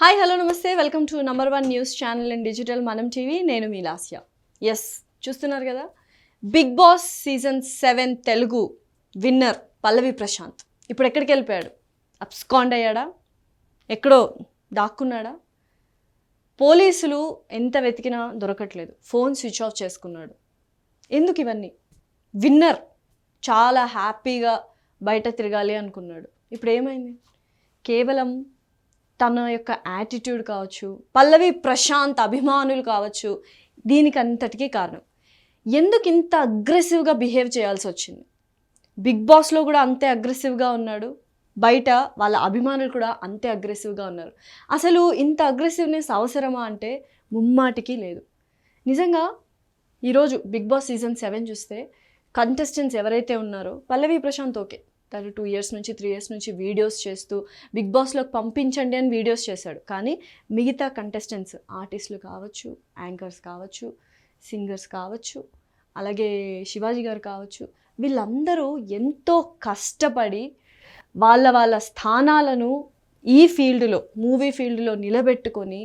Hi hello నమస్తే. Welcome to number one news channel and digital Manam TV నేను మీ Lasya. Yes చూస్తున్నారు కదా? Big Boss season seven Telugu winner Pallavi Prashanth. ఇప్పుడు ఎక్కడికి వెళ్ళిపోయాడు? అప్స్కాండ్ అయ్యాడా? ఎక్కడో దాక్కున్నాడా? పోలీసులు ఎంత వెతికినా దొరకట్లేదు. ఫోన్ స్విచ్ ఆఫ్ చేసుకున్నాడు. ఎందుకు ఇవన్నీ? విన్నర్ చాలా హ్యాపీగా బయట తిరగాలి అనుకున్నాడు. ఇప్పుడు ఏమైంది? కేవలం తన యొక్క యాటిట్యూడ్ కావచ్చు పల్లవి ప్రశాంత్ అభిమానులు కావచ్చు దీనికి అంతటికీ కారణం. ఎందుకు ఇంత అగ్రెసివ్గా బిహేవ్ చేయాల్సి వచ్చింది? బిగ్ బాస్లో కూడా అంతే అగ్రెసివ్గా ఉన్నాడు. బయట వాళ్ళ అభిమానులు కూడా అంతే అగ్రెసివ్గా ఉన్నారు. అసలు ఇంత అగ్రెసివ్నెస్ అవసరమా అంటే ముమ్మాటికి లేదు. నిజంగా ఈరోజు బిగ్ బాస్ సీజన్ సెవెన్ చూస్తే కంటెస్టెంట్స్ ఎవరైతే ఉన్నారో పల్లవి ప్రశాంత్ ఓకే. తను టూ ఇయర్స్ నుంచి త్రీ ఇయర్స్ నుంచి వీడియోస్ చేస్తూ బిగ్ బాస్లోకి పంపించండి అని వీడియోస్ చేశాడు. కానీ మిగతా కంటెస్టెంట్స్ ఆర్టిస్టులు కావచ్చు యాంకర్స్ కావచ్చు సింగర్స్ కావచ్చు అలాగే శివాజీ గారు కావచ్చు వీళ్ళందరూ ఎంతో కష్టపడి వాళ్ళ వాళ్ళ స్థానాలను ఈ ఫీల్డ్లో మూవీ ఫీల్డ్లో నిలబెట్టుకొని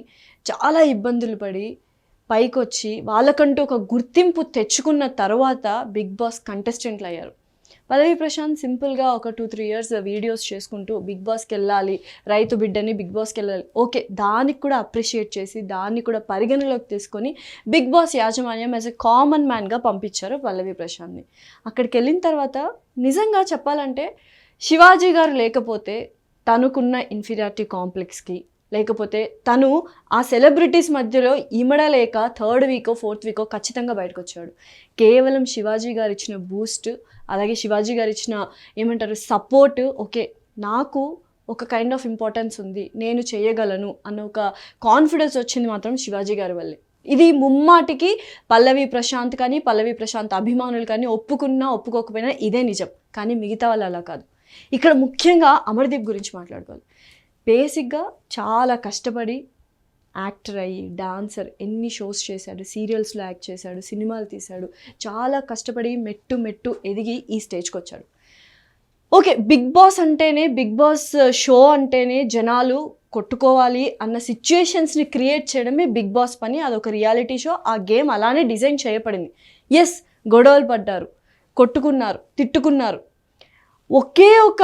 చాలా ఇబ్బందులు పడి పైకొచ్చి వాళ్ళకంటూ ఒక గుర్తింపు తెచ్చుకున్న తర్వాత బిగ్ బాస్ కంటెస్టెంట్లు అయ్యారు. పల్లవి ప్రశాంత్ సింపుల్గా ఒక టూ త్రీ ఇయర్స్ వీడియోస్ చేసుకుంటూ బిగ్ బాస్కి వెళ్ళాలి రైతు బిడ్డని బిగ్ బాస్కి వెళ్ళాలి. ఓకే దానికి కూడా అప్రిషియేట్ చేసి దాన్ని కూడా పరిగణలోకి తీసుకొని బిగ్ బాస్ యాజమాన్యం యాజ్ ఎ కామన్ మ్యాన్గా పంపించారు పల్లవి ప్రశాంత్ని. అక్కడికి వెళ్ళిన తర్వాత నిజంగా చెప్పాలంటే శివాజీ గారు లేకపోతే తనకున్న ఇన్ఫీరియారిటీ కాంప్లెక్స్కి లేకపోతే తను ఆ సెలబ్రిటీస్ మధ్యలో ఇమడలేక థర్డ్ వీకో ఫోర్త్ వీకో ఖచ్చితంగా బయటకు వచ్చాడు కేవలం శివాజీ గారు ఇచ్చిన బూస్ట్ అలాగే శివాజీ గారు ఇచ్చిన ఏమంటారు సపోర్ట్ ఓకే నాకు ఒక కైండ్ ఆఫ్ ఇంపార్టెన్స్ ఉంది నేను చేయగలను అన్న ఒక కాన్ఫిడెన్స్ వచ్చింది మాత్రం శివాజీ గారి వల్లే. ఇది ముమ్మాటికి పల్లవి ప్రశాంత్ కానీ పల్లవి ప్రశాంత్ అభిమానులు కానీ ఒప్పుకున్నా ఒప్పుకోకపోయినా ఇదే నిజం. కానీ మిగతా వాళ్ళు అలా కాదు. ఇక్కడ ముఖ్యంగా అమర్దీప్ గురించి మాట్లాడుకోవాలి. బేసిక్గా చాలా కష్టపడి యాక్టర్ అయ్యి డాన్సర్ ఎన్ని షోస్ చేశాడు సీరియల్స్లో యాక్ట్ చేశాడు సినిమాలు తీశాడు చాలా కష్టపడి మెట్టు మెట్టు ఎదిగి ఈ స్టేజ్కి వచ్చాడు ఓకే బిగ్ బాస్ అంటేనే బిగ్ బాస్ షో అంటేనే జనాలు కొట్టుకోవాలి అన్న సిచ్యుయేషన్స్ని క్రియేట్ చేయడమే బిగ్ బాస్ పని అదొక రియాలిటీ షో ఆ గేమ్ అలానే డిజైన్ చేయబడింది. ఎస్ గొడవలు పడ్డారు కొట్టుకున్నారు తిట్టుకున్నారు. ఒకే ఒక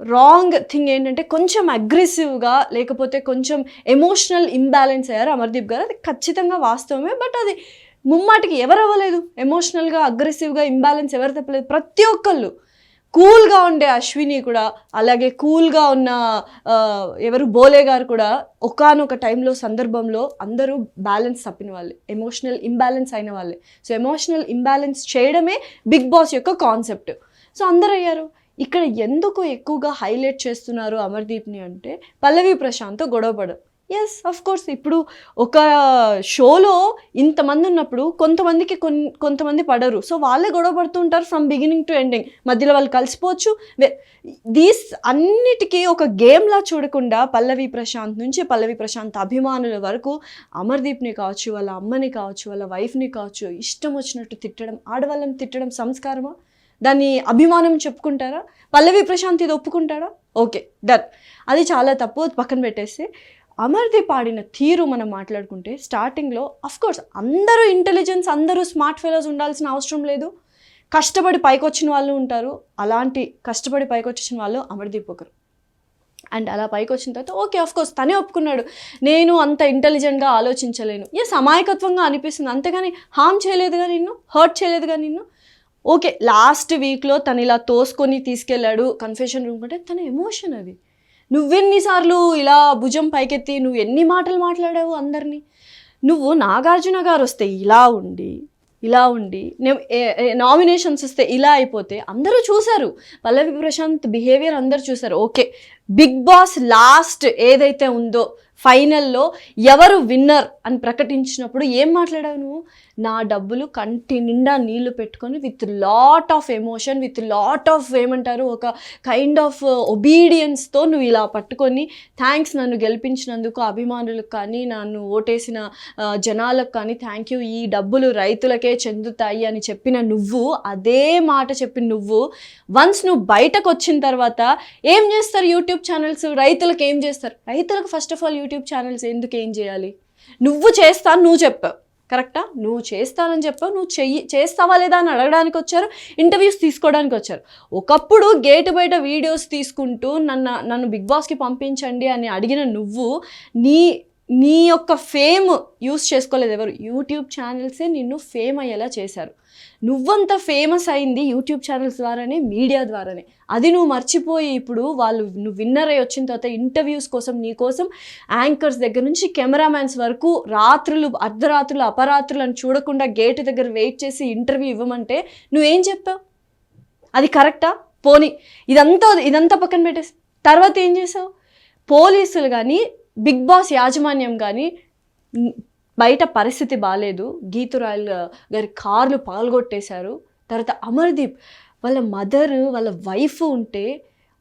రాంగ్ థింగ్ ఏంటంటే కొంచెం అగ్రెసివ్గా లేకపోతే కొంచెం ఎమోషనల్ ఇంబ్యాలెన్స్ అయ్యారు అమర్దీప్ గారు. అది ఖచ్చితంగా వాస్తవమే బట్ అది ముమ్మాటికి ఎవరు అవ్వలేదు ఎమోషనల్గా అగ్రెసివ్గా ఇంబ్యాలెన్స్ ఎవరు తప్పలేదు. ప్రతి ఒక్కళ్ళు కూల్గా ఉండే అశ్విని కూడా అలాగే కూల్గా ఉన్న ఎవరు బోలే గారు కూడా ఒకానొక టైంలో సందర్భంలో అందరూ బ్యాలెన్స్ తప్పిన వాళ్ళే. ఎమోషనల్ ఇంబ్యాలెన్స్ అయిన వాళ్ళే. సో ఎమోషనల్ ఇంబ్యాలెన్స్ చేయడమే బిగ్ బాస్ యొక్క కాన్సెప్ట్ సో అందరు అయ్యారు ఇక్కడ ఎందుకు ఎక్కువగా హైలైట్ చేస్తున్నారు అమర్దీప్ని అంటే పల్లవి ప్రశాంత్ గొడవపడడం ఎస్ అఫ్ కోర్స్ ఇప్పుడు ఒక షోలో ఇంతమంది ఉన్నప్పుడు కొంతమందికి కొన్ కొంతమంది పడరు. సో వాళ్ళే గొడవ ఫ్రమ్ బిగినింగ్ టు ఎండింగ్ మధ్యలో వాళ్ళు కలిసిపోవచ్చు. దీస్ అన్నిటికీ ఒక గేమ్లా చూడకుండా పల్లవి ప్రశాంత్ నుంచి పల్లవి ప్రశాంత్ అభిమానుల వరకు అమర్దీప్ని కావచ్చు వాళ్ళ అమ్మని కావచ్చు వాళ్ళ వైఫ్ని కావచ్చు ఇష్టం వచ్చినట్టు తిట్టడం ఆడవాళ్ళని తిట్టడం సంస్కారమా? దాన్ని అభిమానం చెప్పుకుంటారా? పల్లవి ప్రశాంత్ ఇది ఒప్పుకుంటారా ఓకే డన్. అది చాలా తప్పు పక్కన పెట్టేస్తే. అమర్ది పాడిన తీరు మనం మాట్లాడుకుంటే స్టార్టింగ్లో కోర్స్ అందరూ ఇంటెలిజెన్స్ అందరూ స్మార్ట్ ఫెలోస్ ఉండాల్సిన అవసరం లేదు. కష్టపడి పైకి వచ్చిన వాళ్ళు ఉంటారు. అలాంటి కష్టపడి పైకి వచ్చిన వాళ్ళు అమర్దీప్ ఒకరు అండ్ అలా పైకి వచ్చిన తర్వాత ఓకే కోర్స్ తనే ఒప్పుకున్నాడు. నేను అంత ఇంటెలిజెంట్గా ఆలోచించలేను. ఎస్ అమాయకత్వంగా అనిపిస్తుంది. అంతేగాని హామ్ చేయలేదుగా నిన్ను? హర్ట్ చేయలేదుగా నిన్ను? ఓకే లాస్ట్ వీక్లో తను ఇలా తోసుకొని తీసుకెళ్ళాడు. కన్ఫెషన్ రూమ్ అంటే తన ఎమోషన్ అది. నువ్వెన్నిసార్లు ఇలా భుజం పైకెత్తి నువ్వు ఎన్ని మాటలు మాట్లాడావు అందరినీ? నువ్వు నాగార్జున గారు వస్తే ఇలా ఉండి ఇలా ఉండి నామినేషన్స్ వస్తే ఇలా అయిపోతే అందరూ చూశారు. పల్లవి ప్రశాంత్ బిహేవియర్ అందరూ చూశారు. ఓకే బిగ్ బాస్ లాస్ట్ ఏదైతే ఉందో ఫైనల్లో ఎవరు విన్నర్ అని ప్రకటించినప్పుడు ఏం మాట్లాడావు నువ్వు? నా డబ్బులు కంటి నిండా నీళ్ళు పెట్టుకొని with lot of emotion with lot of ఏమంటారు ఒక కైండ్ ఆఫ్ ఒబీడియన్స్తో నువ్వు ఇలా పట్టుకొని థ్యాంక్స్ నన్ను గెలిపించినందుకు అభిమానులకు కానీ నన్ను ఓటేసిన uh, జనాలకు కానీ థ్యాంక్ యూ ఈ డబ్బులు రైతులకే చెందుతాయి అని చెప్పిన నువ్వు అదే మాట చెప్పిన నువ్వు వన్స్ నువ్వు బయటకు వచ్చిన తర్వాత ఏం చేస్తారు యూట్యూబ్ ఛానల్స్? రైతులకు ఏం చేస్తారు? రైతులకు first of all YouTube channels ఎందుకు ఏం చేయాలి? నువ్వు చేస్తాను నువ్వు చెప్పావు కరెక్టా? నువ్వు చేస్తానని చెప్పావు నువ్వు చెయ్యి చేస్తావా లేదా అని అడగడానికి వచ్చారు ఇంటర్వ్యూస్ తీసుకోవడానికి వచ్చారు. ఒకప్పుడు గేట్ బయట వీడియోస్ తీసుకుంటూ నన్ను నన్ను బిగ్ బాస్కి పంపించండి అని అడిగిన నువ్వు నీ నీ యొక్క ఫేమ్ యూస్ చేసుకోలేదు ఎవరు. యూట్యూబ్ ఛానల్సే నిన్ను ఫేమ్ అయ్యేలా చేశారు. నువ్వంత ఫేమస్ అయింది యూట్యూబ్ ఛానల్స్ ద్వారానే మీడియా ద్వారానే. అది నువ్వు మర్చిపోయి ఇప్పుడు వాళ్ళు నువ్వు విన్నర్ అయ్యి వచ్చిన తర్వాత ఇంటర్వ్యూస్ కోసం నీ కోసం యాంకర్స్ దగ్గర నుంచి కెమెరామ్యాన్స్ వరకు రాత్రులు అర్ధరాత్రులు అపరాత్రులు అని చూడకుండా గేట్ దగ్గర వెయిట్ చేసి ఇంటర్వ్యూ ఇవ్వమంటే నువ్వేం చెప్పావు? అది కరెక్టా? పోనీ. ఇదంతా ఇదంతా పక్కన పెట్టేసి. తర్వాత ఏం చేసావు? పోలీసులు కానీ బిగ్ బాస్ యాజమాన్యం కానీ బయట పరిస్థితి బాగాలేదు గీతురాయల్ గారి కార్లు పాల్గొట్టేశారు. తర్వాత అమర్దీప్ వాళ్ళ మదర్ వాళ్ళ వైఫ్ ఉంటే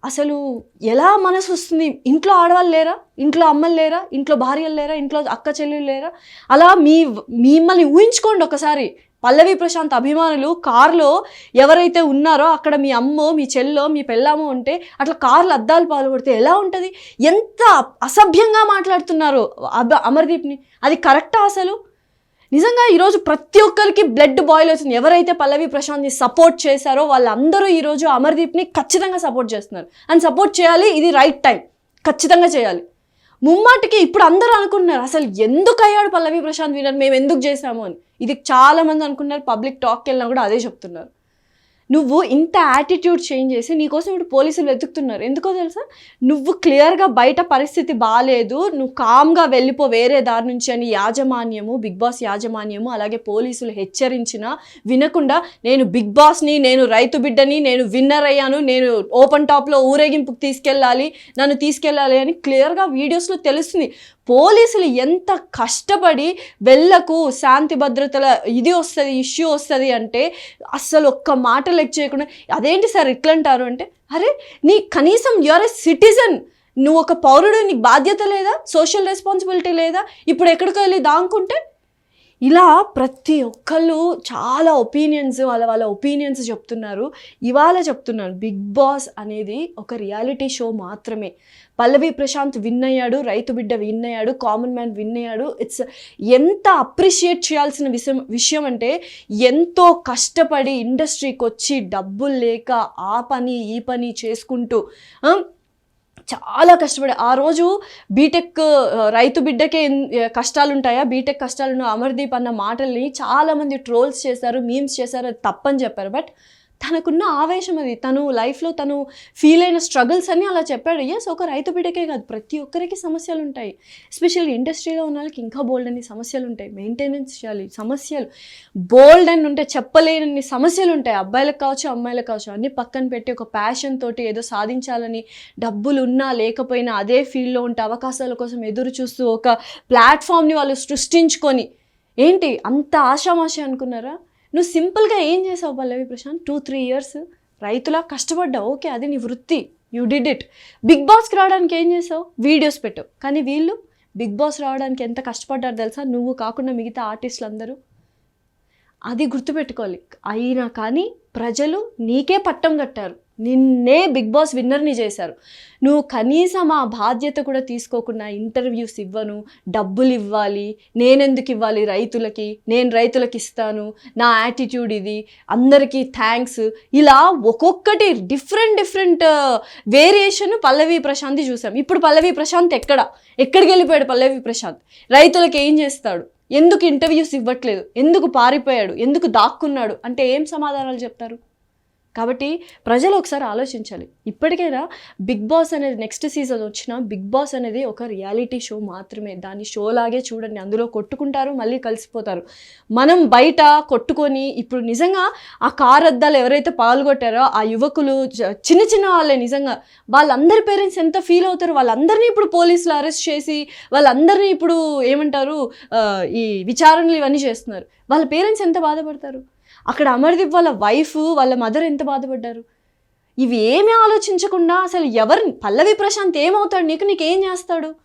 అసలు ఎలా మనసు వస్తుంది? ఇంట్లో ఆడవాళ్ళు లేరా? ఇంట్లో అమ్మలు లేరా? ఇంట్లో భార్యలు లేరా? ఇంట్లో అక్క చెల్లెలు లేరా? అలా మీ మిమ్మల్ని ఊహించుకోండి ఒకసారి. పల్లవి ప్రశాంత్ అభిమానులు కారులో ఎవరైతే ఉన్నారో అక్కడ మీ అమ్మో మీ చెల్లో మీ పెళ్ళామో ఉంటే అట్లా కార్లు అద్దాలు పాల్గొడితే ఎలా ఉంటుంది? ఎంత అసభ్యంగా మాట్లాడుతున్నారు అమర్దీప్ని. అది కరెక్టా అసలు? నిజంగా ఈరోజు ప్రతి ఒక్కరికి బ్లడ్ బాయిల్ అవుతుంది. ఎవరైతే పల్లవి ప్రశాంత్ని సపోర్ట్ చేశారో వాళ్ళందరూ ఈరోజు అమర్దీప్ని ఖచ్చితంగా సపోర్ట్ చేస్తున్నారు. అండ్ సపోర్ట్ చేయాలి ఇది రైట్ టైం. ఖచ్చితంగా చేయాలి. ముమ్మాటికి ఇప్పుడు అందరూ అనుకుంటున్నారు అసలు ఎందుకు అయ్యాడు పల్లవి ప్రశాంత్ వినర్ మేము ఎందుకు చేశాము అని. ఇది చాలామంది అనుకున్నారు పబ్లిక్ టాక్కి వెళ్ళినా కూడా అదే చెప్తున్నారు. నువ్వు ఇంత యాటిట్యూడ్ చేంజ్ చేసి నీకోసం ఇప్పుడు పోలీసులు వెతుకుతున్నారు. ఎందుకో తెలుసా? నువ్వు క్లియర్గా బయట పరిస్థితి బాగాలేదు నువ్వు కామ్గా వెళ్ళిపో వేరే దారి నుంచి అని యాజమాన్యము బిగ్ బాస్ యాజమాన్యము అలాగే పోలీసులు హెచ్చరించినా వినకుండా నేను బిగ్ బాస్ని నేను రైతు బిడ్డని నేను విన్నర్ అయ్యాను నేను ఓపెన్ టాప్లో ఊరేగింపుకి తీసుకెళ్ళాలి నన్ను తీసుకెళ్ళాలి అని క్లియర్గా వీడియోస్లో తెలుస్తుంది. పోలీసులు ఎంత కష్టపడి వెళ్ళకు శాంతి భద్రతల ఇది వస్తుంది ఇష్యూ వస్తుంది అంటే అస్సలు ఒక్క మాట లెక్ చేయకుండా అదేంటి సార్ ఇట్లా అంటారు? అంటే అరే నీ కనీసం యువర్ ఎ సిటిజన్ నువ్వు ఒక పౌరుడు నీ బాధ్యత లేదా? సోషల్ రెస్పాన్సిబిలిటీ లేదా? ఇప్పుడు ఎక్కడికి వెళ్ళి దాంకుంటే? ఇలా ప్రతి ఒక్కళ్ళు చాలా ఒపీనియన్స్ వాళ్ళ వాళ్ళ ఒపీనియన్స్ చెప్తున్నారు. ఇవాళ చెప్తున్నారు బిగ్ బాస్ అనేది ఒక రియాలిటీ షో మాత్రమే. పల్లవి ప్రశాంత్ విన్ అయ్యాడు రైతు బిడ్డ విన్ అయ్యాడు కామన్ మ్యాన్ విన్ అయ్యాడు. ఇట్స్ ఎంత అప్రిషియేట్ చేయాల్సిన విషయం విషయం అంటే ఎంతో కష్టపడి ఇండస్ట్రీకి వచ్చి డబ్బులు లేక ఆ పని ఈ పని చేసుకుంటూ చాలా కష్టపడి ఆ రోజు బీటెక్ రైతు బిడ్డకే కష్టాలు ఉంటాయా బీటెక్ కష్టాలు అమర్దీప్ అన్న మాటల్ని చాలామంది ట్రోల్స్ చేశారు మీమ్స్ చేశారు అది తప్పని చెప్పారు. బట్ తనకున్న ఆవేశం అది. తను లైఫ్లో తను ఫీల్ అయిన స్ట్రగుల్స్ అని అలా చెప్పాడు. ఎస్ ఒక రైతు బిడ్డకే కాదు ప్రతి ఒక్కరికి సమస్యలు ఉంటాయి ఎస్పెషల్లీ ఇండస్ట్రీలో ఉన్న వాళ్ళకి ఇంకా బోల్డ్ అన్ని సమస్యలు ఉంటాయి మెయింటెనెన్స్ చేయాలి సమస్యలు. బోల్డ్ అని ఉంటే చెప్పలేనన్ని సమస్యలు ఉంటాయి అబ్బాయిలకు కావచ్చు అమ్మాయిలకు కావచ్చు అన్ని పక్కన పెట్టి ఒక ప్యాషన్ తోటి ఏదో సాధించాలని డబ్బులు ఉన్నా లేకపోయినా అదే ఫీల్డ్లో ఉంటే అవకాశాల కోసం ఎదురు చూస్తూ ఒక ప్లాట్ఫామ్ని వాళ్ళు సృష్టించుకొని ఏంటి అంత ఆశామాష అనుకున్నారా? నువ్వు సింపుల్గా ఏం చేసావు Pallavi Prashanth? Two three years రైతులా కష్టపడ్డావు. ఓకే అది నీ వృత్తి. యూ డిడ్ ఇట్ బిగ్ బాస్కి రావడానికి ఏం చేసావు? వీడియోస్ పెట్టావు. కానీ వీళ్ళు బిగ్ బాస్ రావడానికి ఎంత కష్టపడ్డారు తెలుసా? నువ్వు కాకుండా మిగతా ఆర్టిస్టులు అందరూ అది గుర్తుపెట్టుకోవాలి. అయినా కానీ ప్రజలు నీకే పట్టం కట్టారు. నిన్నే బిగ్ బాస్ విన్నర్ని చేశారు. నువ్వు కనీసం ఆ బాధ్యత కూడా తీసుకోకుండా ఇంటర్వ్యూస్ ఇవ్వను డబ్బులు ఇవ్వాలి నేనెందుకు ఇవ్వాలి రైతులకి నేను రైతులకి ఇస్తాను నా యాటిట్యూడ్ ఇది అందరికీ థ్యాంక్స్ ఇలా ఒక్కొక్కటి different different variation Pallavi Prashanth చూసాం. ఇప్పుడు పల్లవి ప్రశాంత్ ఎక్కడ? ఎక్కడికి వెళ్ళిపోయాడు పల్లవి ప్రశాంత్? రైతులకు ఏం చేస్తాడు? ఎందుకు ఇంటర్వ్యూస్ ఇవ్వట్లేదు? ఎందుకు పారిపోయాడు? ఎందుకు దాక్కున్నాడు? అంటే ఏం సమాధానాలు చెప్తారు? కాబట్టి ప్రజలు ఒకసారి ఆలోచించాలి. ఇప్పటికైనా బిగ్ బాస్ అనేది నెక్స్ట్ సీజన్ వచ్చిన బిగ్ బాస్ అనేది ఒక రియాలిటీ షో మాత్రమే. దాన్ని షో లాగే చూడండి. అందులో కొట్టుకుంటారు మళ్ళీ కలిసిపోతారు. మనం బయట కొట్టుకొని ఇప్పుడు నిజంగా ఆ కార్ అద్దాలు ఎవరైతే పాల్గొట్టారో ఆ యువకులు చిన్న చిన్న వాళ్ళే నిజంగా. వాళ్ళందరి పేరెంట్స్ ఎంత ఫీల్ అవుతారు? వాళ్ళందరినీ ఇప్పుడు పోలీసులు అరెస్ట్ చేసి వాళ్ళందరినీ ఇప్పుడు ఏమంటారు? ఈ విచారణలు ఇవన్నీ చేస్తున్నారు. వాళ్ళ పేరెంట్స్ ఎంత బాధపడతారు? అక్కడ అమర్దీప్ వాళ్ళ వైఫ్ వాళ్ళ మదర్ ఎంత బాధపడ్డారు? ఇవి ఏమీ ఆలోచించకుండా అసలు ఎవరు పల్లవి ప్రశాంత్ ఏమవుతాడు? నీకు నీకు ఏం చేస్తాడు?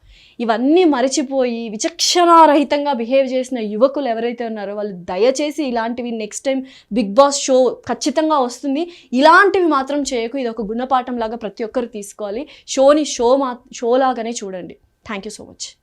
ఇవన్నీ మరిచిపోయి విచక్షణారహితంగా బిహేవ్ చేసిన యువకులు ఎవరైతే ఉన్నారో వాళ్ళు దయచేసి ఇలాంటివి next time Big Boss show ఖచ్చితంగా వస్తుంది. ఇలాంటివి మాత్రం చేయకు. ఇది ఒక గుణపాఠం లాగా ప్రతి ఒక్కరు తీసుకోవాలి. షోని షో మా షో లాగానే చూడండి. Thank you so much